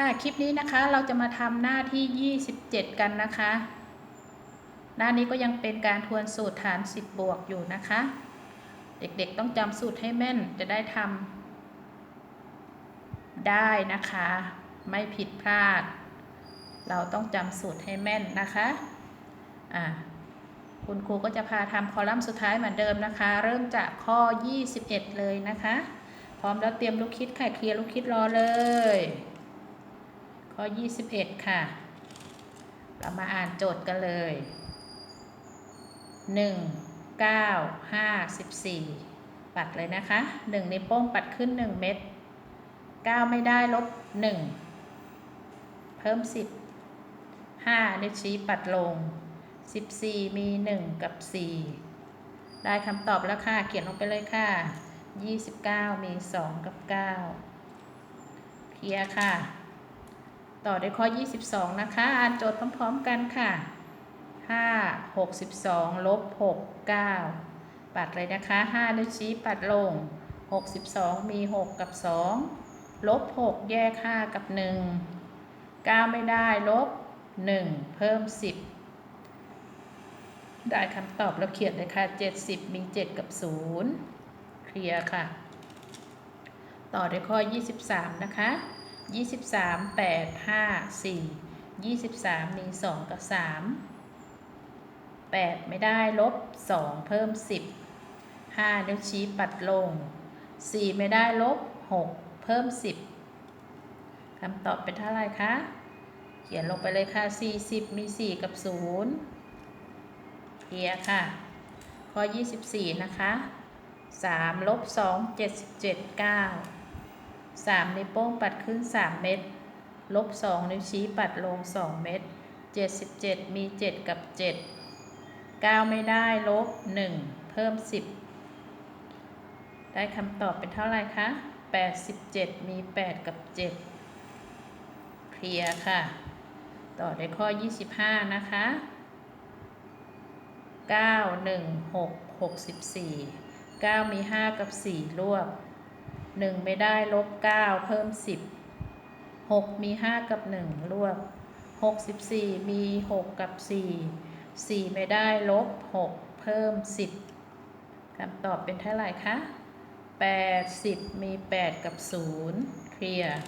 ค่ะ คลิปนี้นะคะเราจะมาทำหน้าที่ 27 กันนะคะ หน้านี้ก็ยังเป็นการทวนสูตรฐาน 10 บวกอยู่นะคะ เด็กๆต้องจำสูตรให้แม่นจะได้ทำได้นะคะ ไม่ผิดพลาด เราต้องจำสูตรให้แม่นนะคะอ่าคุณครูก็จะพาทำคอลัมน์สุดท้ายเหมือนเดิมนะคะ เริ่มจากข้อ 21 เลยนะคะ พร้อมแล้วเตรียมลูกคิดค่ะเคลียร์ลูกคิดรอเลย ข้อ 21 ค่ะ เรามาอ่านโจทย์กันเลย 1 9 5 14 ปัดเลยนะคะ1ในวโป้งปัดขึ้น 1 เม็ด 9 ไม่ได้ลบ 1 เพิ่ม 10 5 นิ้วชี้ปัดลง 14 มี 1 กับ 4 ได้คำตอบแล้วค่ะ เขียนลงไปเลยค่ะ 29 มี 2 กับ 9 เคลียร์ค่ะ ต่อด้วยข้อ 22 นะคะอ่านโจทย์พร้อม ๆ กันค่ะ 5 62ลบ6 9 ปัดเลยนะคะ 5 นิ้วชี้ปัดลง 62 มี 6 กับ 2 ลบ 6 แยก 5 กับ 1 9 ไม่ได้ ลบ 1 เพิ่ม 10 ได้คำตอบแล้วเขียนเลยค่ะ 70 มี 7 กับ 0 เคลียร์ค่ะ ต่อด้วยข้อ 23 นะคะ 23 8 5 4 23มี2กับ3 8ไม่ได้ลบ2เพิ่ม10 5นิ้วชี้ปัดลง4ไม่ได้ลบ6เพิ่ม10คำตอบเป็นเท่าไรคะ เขียนลงไปเลยค่ะ40มี4กับ0เคลียร์ค่ะ ข้อ24นะคะ3ลบ2 77 9 3 นิ้วโป้งปัดขึ้น 3 เม็ดลบ 2 นิ้วชี้ปัดลง 2 เม็ด77 มี 7 กับ 7 9 ไม่ได้ลบ 1 เพิ่ม 10 ได้คำตอบเป็นเท่าไหร่คะ 87 มี 8 กับ 7 เคลียร์ค่ะ ต่อด้วยข้อ 25 นะคะ 9 1 6 64 9 มี 5 กับ 4 รวบ หนึ่งไม่ได้ลบเก้าเพิ่มสิบหกมีห้ากับหนึ่งรวบหกสิบสี่มีหกกับสี่สี่ไม่ได้ลบหกเพิ่มสิบคำตอบเป็นเท่าไหร่คะแปดสิบมีแปดกับศูนย์เคลียร์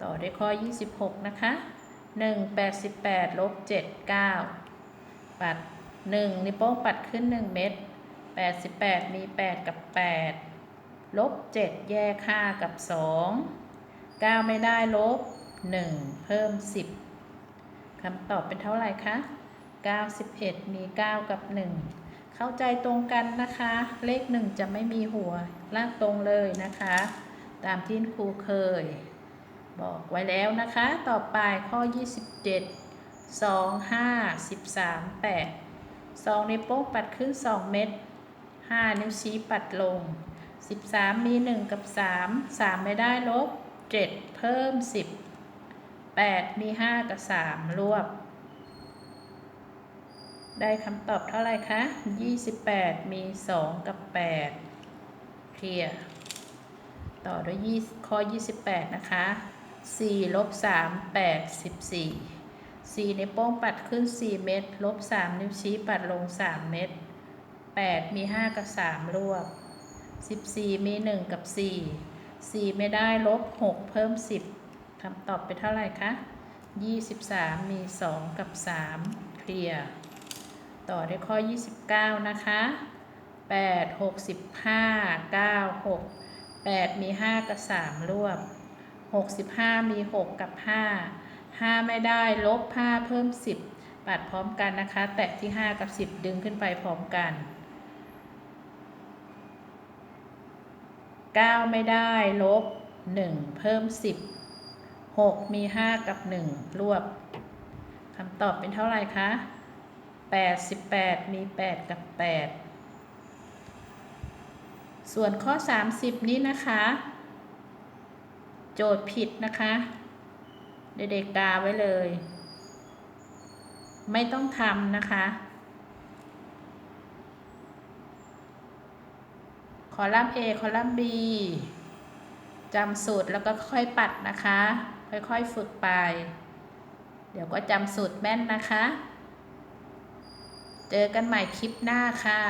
ต่อด้วยข้อยี่สิบหกนะคะหนึ่งแปดสิบแปดลบเจ็ดเก้าปัดหนึ่งนิ้วโป้งปัดขึ้นหนึ่งเม็ดแปดสิบแปดมีแปดกับแปด ลบ 7 แยก 5 กับ 2 9 ไม่ได้ลบ 1 เพิ่ม 10คำตอบเป็นเท่าไหร่คะ 91 มี 9 กับ 1 เข้าใจตรงกันนะคะ เลข 1 จะไม่มีหัวลากตรงเลยนะคะ ตามที่ครูเคย บอกไว้แล้วนะคะ ต่อไปข้อ 27 2 5 13 8 2 นิ้วโป้งปัดขึ้น 2 เม็ด5นิ้วชี้ปัดลง 13 มี 1 กับ 3 3 ไม่ได้ลบ 7 เพิ่ม 10 8 มี 5 กับ 3 รวบ ได้คำตอบเท่าไหร่คะ 28 มี 2 กับ 8 เคลียร์ ต่อด้วยข้อ 28 นะคะ 4 ลบ 3 8 14 4ในโป้งปัดขึ้น 4 เม็ดลบ 3 นิ้วชี้ปัดลง 3 เม็ด8มี 5 กับ 3 รวบ 14 มี 1 กับ 4 4 ไม่ได้ลบ 6 เพิ่ม 10คำตอบเป็นเท่าไหร่คะ 23 มี 2 กับ 3 เคลียร์ ต่อด้วยข้อ 29 นะคะ 8 65 9 6 8 มี 5 กับ 3 รวบ 65 มี 6 กับ 5 5 ไม่ได้ลบ 5 เพิ่ม 10 ปัดพร้อมกันนะคะ แตะที่ 5 กับ 10 ดึงขึ้นไปพร้อมกัน 9 ไม่ได้ ลบ 1 เพิ่ม 10 6 มี 5 กับ 1 รวบคำตอบเป็นเท่าไหร่คะ 88 มี 8 กับ 8 ส่วนข้อ 30 นี้นะคะ โจทย์ผิดนะคะ เด็กๆกาไว้เลย ไม่ต้องทำนะคะ คอลัมน์ A คอลัมน์ B จำสูตรแล้วก็ค่อยปัดนะคะ ค่อยๆฝึกไป เดี๋ยวก็จำสูตรแม่นนะคะ เจอกันใหม่คลิปหน้าค่ะ